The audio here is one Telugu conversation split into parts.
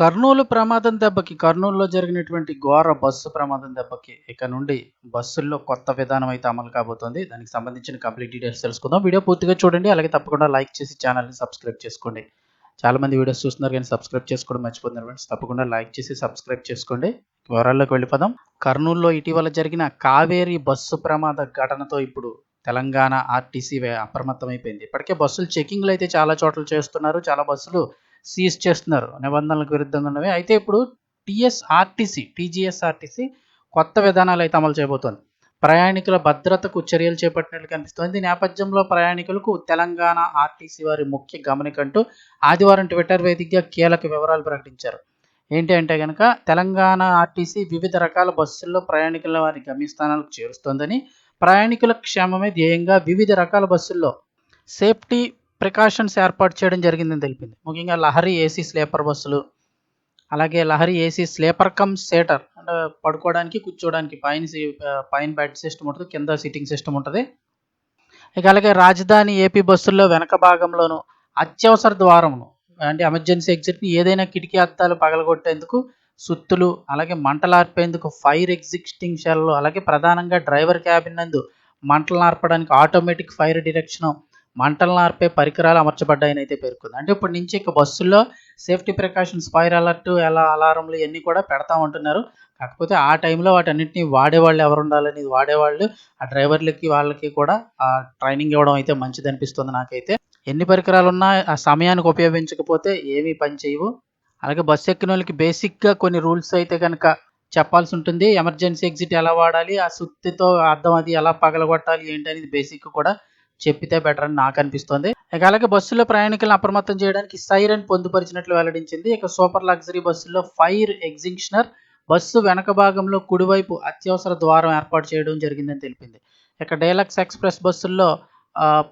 కర్నూలు ప్రమాదం దెబ్బకి కర్నూలులో జరిగినటువంటి ఘోర బస్సు ప్రమాదం దెబ్బకి ఇక నుండి బస్సుల్లో కొత్త విధానం అయితే అమలు కాబోతోంది. దానికి సంబంధించిన కంప్లీట్ డీటెయిల్స్ తెలుసుకుందాం. వీడియో పూర్తిగా చూడండి. అలాగే తప్పకుండా లైక్ చేసి ఛానల్ని సబ్స్క్రైబ్ చేసుకోండి. చాలా మంది వీడియోస్ చూస్తున్నారు కానీ సబ్స్క్రైబ్ చేసుకోవడం మర్చిపోతున్నారు ఫ్రెండ్స్. తప్పకుండా లైక్ చేసి సబ్స్క్రైబ్ చేసుకోండి. వివరాల్లోకి వెళ్ళిపోదాం. కర్నూలులో ఇటీవల జరిగిన కావేరీ బస్సు ప్రమాద ఘటనతో ఇప్పుడు తెలంగాణ ఆర్టీసీ అప్రమత్తమైపోయింది. ఇప్పటికే బస్సులు చెకింగ్లు అయితే చాలా చోట్ల చేస్తున్నారు. చాలా బస్సులు సీజ్ చేస్తున్నారు నిబంధనలకు విరుద్ధంగా ఉన్నవి అయితే ఇప్పుడు టీఎస్ఆర్టీసీ టీజీఎస్ఆర్టీసీ కొత్త విధానాలు అయితే అమలు చేయబోతోంది. ప్రయాణికుల భద్రతకు చర్యలు చేపట్టినట్లు కనిపిస్తోంది. నేపథ్యంలో ప్రయాణికులకు తెలంగాణ ఆర్టీసీ వారి ముఖ్య గమనికంటూ ఆదివారం ట్విట్టర్ వేదికగా కీలక వివరాలు ప్రకటించారు. ఏంటి అంటే కనుక తెలంగాణ ఆర్టీసీ వివిధ రకాల బస్సుల్లో ప్రయాణికుల వారి గమ్యస్థానాలకు చేరుస్తోందని ప్రయాణికుల క్షేమమే ధ్యేయంగా వివిధ రకాల బస్సుల్లో సేఫ్టీ ప్రికాషన్స్ ఏర్పాటు చేయడం జరిగిందని తెలిపింది. ముఖ్యంగా లహరి ఏసీ స్లీపర్ బస్సులు అలాగే Lahari AC sleeper cum seater అంటే పడుకోవడానికి కూర్చోవడానికి పైన పైన బెడ్ సిస్టమ్ ఉంటుంది కింద సిట్టింగ్ సిస్టమ్ ఉంటుంది. ఇక అలాగే రాజధాని ఏపీ బస్సుల్లో వెనక భాగంలోను అత్యవసర ద్వారమును అంటే ఎమర్జెన్సీ ఎగ్జిట్ని ఏదైనా కిటికీ అద్దాలు పగలగొట్టేందుకు సుత్తులు అలాగే మంటలు ఆర్పేందుకు ఫైర్ ఎగ్జిస్టింగ్ షెల్లు అలాగే ప్రధానంగా డ్రైవర్ క్యాబిన్ నందు మంటలు ఆర్పడానికి ఆటోమేటిక్ ఫైర్ డిరెక్షన్ మంటలను ఆర్పే పరికరాలు అమర్చబడ్డాయని అయితే పేర్కొంది. అంటే ఇప్పటి నుంచి ఇక బస్సుల్లో సేఫ్టీ ప్రికాషన్స్ ఫైర్ అలర్ట్ ఎలా అలారంలు ఇవన్నీ కూడా పెడతా ఉంటున్నారు. కాకపోతే ఆ టైంలో వాటన్నిటిని వాడేవాళ్ళు ఎవరు ఉండాలని వాడేవాళ్ళు ఆ డ్రైవర్లకి వాళ్ళకి కూడా ఆ ట్రైనింగ్ ఇవ్వడం అయితే మంచిది అనిపిస్తుంది నాకైతే. ఎన్ని పరికరాలు ఉన్నా ఆ సమయానికి ఉపయోగించకపోతే ఏమీ పని చేయవు. అలాగే బస్సు ఎక్కిన వాళ్ళకి బేసిక్గా కొన్ని రూల్స్ అయితే కనుక చెప్పాల్సి ఉంటుంది. ఎమర్జెన్సీ ఎగ్జిట్ ఎలా వాడాలి ఆ సుత్తితో అర్థం అది ఎలా పగలగొట్టాలి ఏంటి అనేది బేసిక్ కూడా చెప్పితే బెటర్ అని నాకు అనిపిస్తుంది. ఇక అలాగే బస్సులో ప్రయాణికులను అప్రమత్తం చేయడానికి సైరన్ పొందుపరిచినట్లు వెల్లడించింది. ఇక సూపర్ లగ్జరీ బస్సుల్లో ఫైర్ ఎగ్జింక్షనర్ బస్సు వెనక భాగంలో కుడివైపు అత్యవసర ద్వారం ఏర్పాటు చేయడం జరిగిందని తెలిపింది. ఇక డైలక్స్ ఎక్స్ప్రెస్ బస్సుల్లో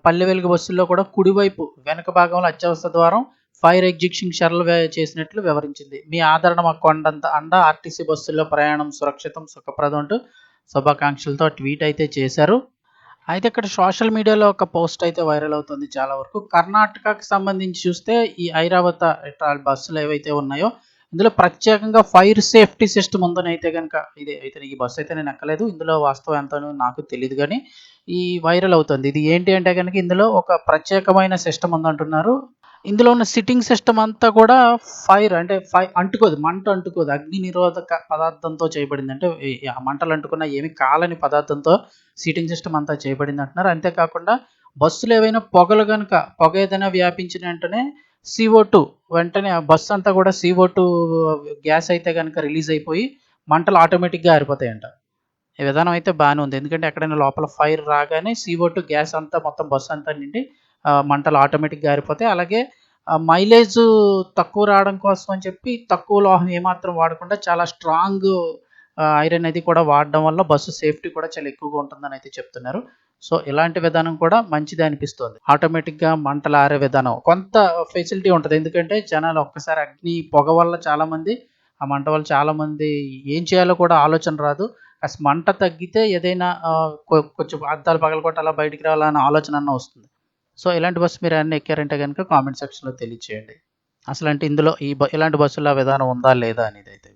పల్లె వెలుగు బస్సుల్లో కూడా కుడివైపు వెనక భాగంలో అత్యవసర ద్వారం ఫైర్ ఎగ్జిక్షన్ షర్లు చేసినట్లు వివరించింది. మీ ఆదరణ మా కొండంత అండ ఆర్టీసీ బస్సుల్లో ప్రయాణం సురక్షితం సుఖప్రదం అంటూ శుభాకాంక్షలతో ట్వీట్ అయితే చేశారు. అయితే ఇక్కడ సోషల్ మీడియాలో ఒక పోస్ట్ అయితే వైరల్ అవుతుంది చాలా వరకు. కర్ణాటకకి సంబంధించి చూస్తే ఈ ఐరావత బస్సులు ఏవైతే ఉన్నాయో ఇందులో ప్రత్యేకంగా ఫైర్ సేఫ్టీ సిస్టమ్ ఉందని అయితే కనుక ఇది అయితే ఈ బస్సు అయితే నేను ఎక్కలేదు. ఇందులో వాస్తవం ఎంత నాకు తెలియదు కానీ ఈ వైరల్ అవుతుంది. ఇది ఏంటి అంటే కనుక ఇందులో ఒక ప్రత్యేకమైన సిస్టమ్ ఉందంటున్నారు. ఇందులో ఉన్న సిట్టింగ్ సిస్టమ్ అంతా కూడా ఫైర్ అంటే ఫై అంటుకోదు మంట అంటుకోదు. అగ్ని నిరోధక పదార్థంతో చేయబడింది. అంటే ఆ మంటలు అంటుకున్న ఏమి కాలని పదార్థంతో సీటింగ్ సిస్టమ్ అంతా చేయబడింది అంటున్నారు. అంతేకాకుండా బస్సులు ఏవైనా పొగలు కనుక పొగ ఏదైనా వ్యాపించిన వెంటనే సిఓ టూ వెంటనే ఆ బస్సు అంతా కూడా సిఓ టూ గ్యాస్ అయితే కనుక రిలీజ్ అయిపోయి మంటలు ఆటోమేటిక్గా ఆరిపోతాయంట. ఈ విధానం అయితే బాగానే ఉంది. ఎందుకంటే ఎక్కడైనా లోపల ఫైర్ రాగానే సిఓ టూ గ్యాస్ అంతా మొత్తం బస్సు అంతా నిండి మంటలు ఆటోమేటిక్గా ఆరిపోతాయి అలాగే మైలేజ్ తక్కువ రావడం కోసం అని చెప్పి తక్కువ లోహం ఏమాత్రం వాడకుండా చాలా స్ట్రాంగ్ ఐరన్ అది కూడా వాడడం వల్ల బస్సు సేఫ్టీ కూడా చాలా ఎక్కువగా ఉంటుందని అయితే చెప్తున్నారు. సో ఇలాంటి విధానం కూడా మంచిది అనిపిస్తుంది. ఆటోమేటిక్గా మంటలు ఆరే విధానం. కొంత ఫెసిలిటీ ఉంటుంది. ఎందుకంటే జనాలు ఒక్కసారి అగ్ని పొగ వల్ల చాలామంది ఆ మంట వల్ల చాలామంది ఏం చేయాలో కూడా ఆలోచన రాదు. అసలు మంట తగ్గితే ఏదైనా కొంచెం అద్దాలు పగలగొట్టాలా బయటికి రావాలనే ఆలోచన అన్న వస్తుంది. సో ఇలాంటి బస్సు మీరు అన్నీ ఎక్కారంటే కనుక కామెంట్ సెక్షన్లో తెలియచేయండి. అసలు అంటే ఇందులో ఈ ఇలాంటి బస్సుల విధానం ఉందా లేదా అనేది అయితే